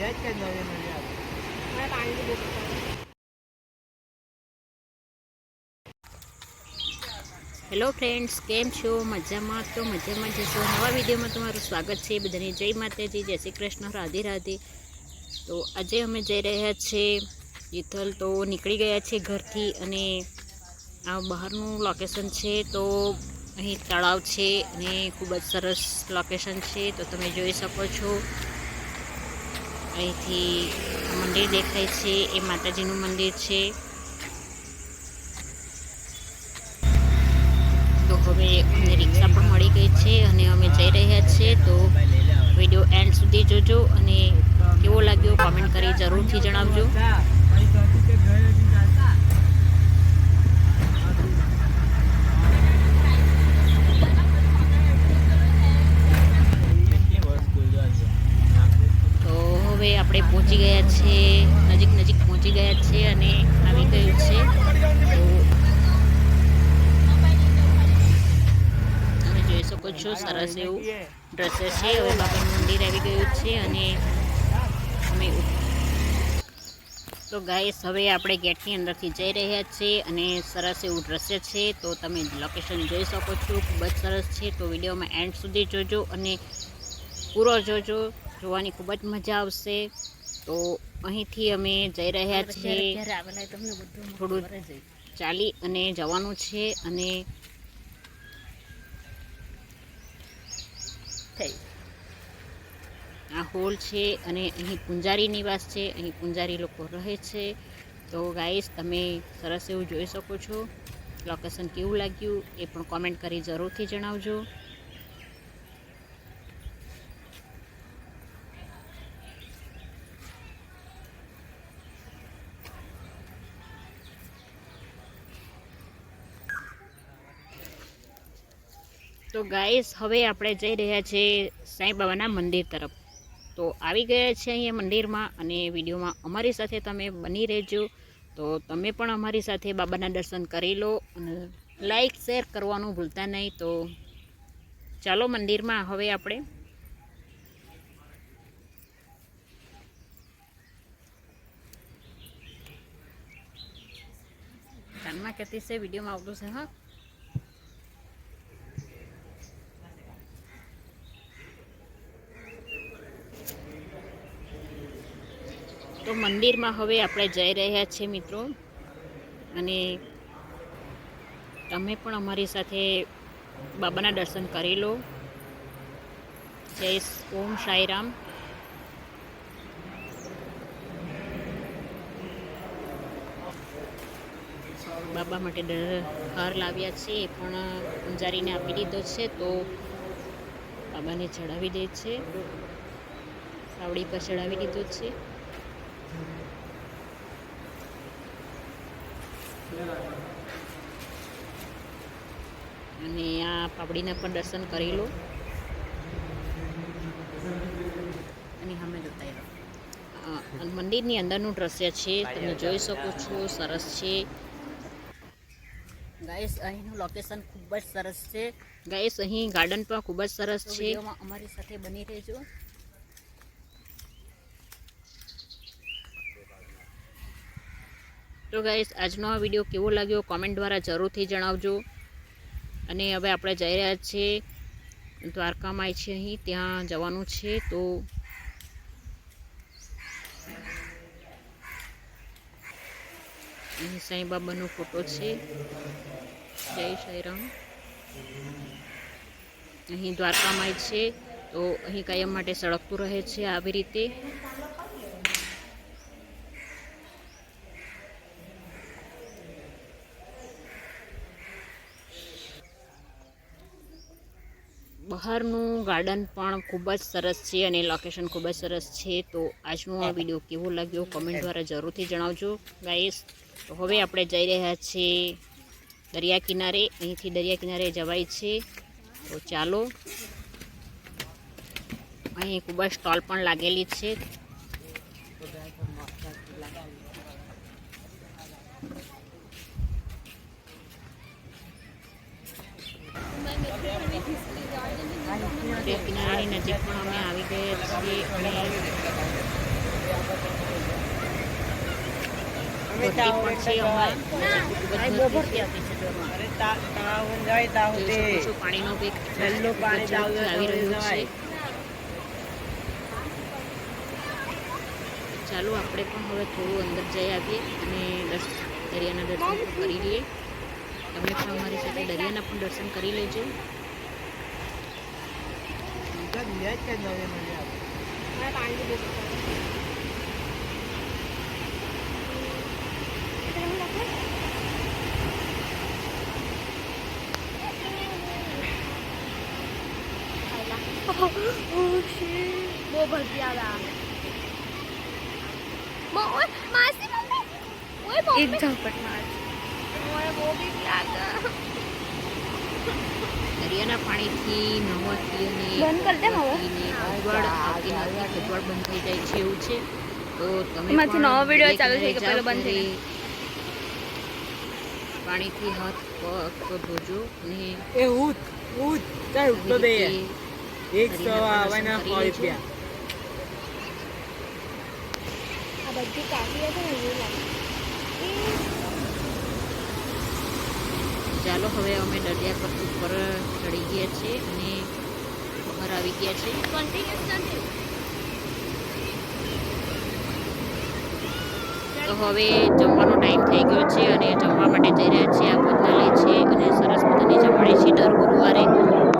લે જ કે નવી નવી પાણીની હેલો ફ્રેન્ડ્સ, કેમ છો? મજામાં? તો મજામાં જશો નવા વિડીયોમાં તમારું સ્વાગત છે. બધાને જય માતાજી, જય શ્રી કૃષ્ણ, રાધે રાધે. તો આજે અમે જઈ રહ્યા છીએ તિથલ તો નીકળી ગયા છે ઘરથી અને આ બહારનું લોકેશન છે તો અહીં તળાવ છે અને ખૂબ જ સરસ લોકેશન છે. તો તમે જોઈ શકો છો. અહીંથી મંદિર દેખાય છે, એ માતાજીનું મંદિર છે. તો હવે અમને રિક્ષા પણ મળી ગઈ છે અને અમે જઈ રહ્યા છીએ, તો વીડિયો એન્ડ સુધી જોજો અને કેવો લાગ્યો કોમેન્ટ કરી જરૂરથી જણાવજો ચાલતા. પછી ત્યાંથી તે ઘરે હજી ચાલતા. તો હવે આપણે પહોંચી ગયા છે, નજીક નજીક પહોંચી ગયા છે અને આવી ગયું છે. તો તમે જોઈ શકો છો, સરસ એવું દ્રશ્ય છે. હવે બાબાનું મંદિર આવી ગયું છે અને અમે તો ગાઈસ હવે આપણે ગેટની અંદરથી જઈ રહ્યા છીએ અને સરસ એવું દ્રશ્ય છે. તો તમે લોકેશન જોઈ શકો છો, ખૂબ જ સરસ છે. તો વિડીયોમાં એન્ડ સુધી જોજો અને પૂરો જોજો. જોવાની ખૂબ જ મજા આવશે. તો અહીંથી અમે જઈ રહ્યા છીએ. થોડું ચાલી અને જવાનું છે અને આ હોલ છે અને અહીં પૂંજારી નિવાસ છે. અહીં પૂંજારી લોકો રહે છે. તો ગાઈસ તમે સરસ એવું જોઈ શકો છો. લોકેશન કેવું લાગ્યું એ પણ કોમેન્ટ કરી જરૂરથી જણાવજો. તો ગાઈસ, હવે આપણે જઈ રહ્યા છીએ સાંઈ બાબાના મંદિર તરફ. તો આવી ગયા છે અહીંયા મંદિરમાં અને વિડીયોમાં અમારી સાથે તમે બની રહેજો. તો તમે પણ અમારી સાથે બાબાના દર્શન કરી લો અને લાઈક, શેર કરવાનું ભૂલતા નહીં. તો ચાલો મંદિરમાં હવે આપણે. કાનમાં કહેતી છે, વિડીયોમાં આવતું છે, હા? તો મંદિરમાં હવે આપણે જઈ રહ્યા છીએ મિત્રો. અને તમે પણ અમારી સાથે બાબાના દર્શન કરી લો. જય ઓમ સાંઈરામ. બાબા માટે હાર લાવ્યા છે, એ પણ પૂંજારીને આપી દીધો છે, તો બાબાને ચડાવી દે છે. સાવડી પર ચડાવી દીધો છે. અને આ પાપડીના પણ દર્શન કરી લો. અને અમે જોતા મંદિરની અંદરનું દ્રશ્ય છે, તમે જોઈ શકો છો, સરસ છે. ગાઈસ અહીંનું લોકેશન ખૂબ જ સરસ છે. ગાઈસ અહીં ગાર્ડન પણ ખૂબ જ સરસ છે. અમારી સાથે બની રહેજો. તો ગાઈસ આજનો આ વીડિયો કેવો લાગ્યો? કોમેન્ટ દ્વારા જરૂરથી જણાવજો. અને હવે આપણે જઈ રહ્યા છીએ દ્વારકામાં છે અહીં. ત્યાં જવાનું છે. તો અહીં સાંઈ બાબાનો ફોટો છે. જય સાંઈરામ. અહીં દ્વારકામાં છે. તો અહીં કાયમ માટે સળગતું રહે છે આવી રીતે. બહારનું ગાર્ડન પણ ખૂબ જ સરસ છે અને લોકેશન ખૂબ જ સરસ છે. તો આજનો આ વીડિયો કેવો લાગ્યો? કમેન્ટ દ્વારા જરૂરથી જણાવજો ગાઈસ તો હવે આપણે જઈ રહ્યા છીએ દરિયા કિનારે. અહીંથી દરિયા કિનારે જવાય છે. તો ચાલો. અહીં ખૂબ જ સ્ટોલ પણ લાગેલી છે દરિયા કિનારાની નજીક પણ અમે આવી ગયા છીએ અને પણ છે પાણીનો આવી રહ્યું છે. ચાલો આપણે પણ હવે થોડું અંદર જઈ આવીએ અને દરિયાના દર્શન કરી લઈએ. તમે પણ અમારી સાથે દરિયાના પણ દર્શન કરી લેજો. બહુ ભરતી આવ્યા માસી મમ્મી ઓય મમ્મી એક ઝપટ માર ઓય બહુ બીક લાગે દરિયાના પાણીથી. પીને ખજવાળ આવતી નથી ખજવાળ બંધ થઈ જાય છે એવું છે. તો તમે એમાંથી પણ નવો વીડિયો ચાલુ થઈ ગયો, કિનારે બંધ થઈ પાણીથી હાથ પગ ધોજો અને એ ઉત ઉત ચાલ ઉઠ દે. એક સો આવવાના સો રૂપિયા. આ બધી કાઢી છે ને એવું લાગે. ચાલો, હવે અમે દરિયા પર ઉપર ચડી ગયા છે અને બહાર આવી ગયા છે તો હવે જમવાનો ટાઈમ થઈ ગયો છે અને જમવા માટે જઈ રહ્યા છીએ, આ ભોજનાલય છે અને સરસ મજાની જમણી છે દર ગુરુવારે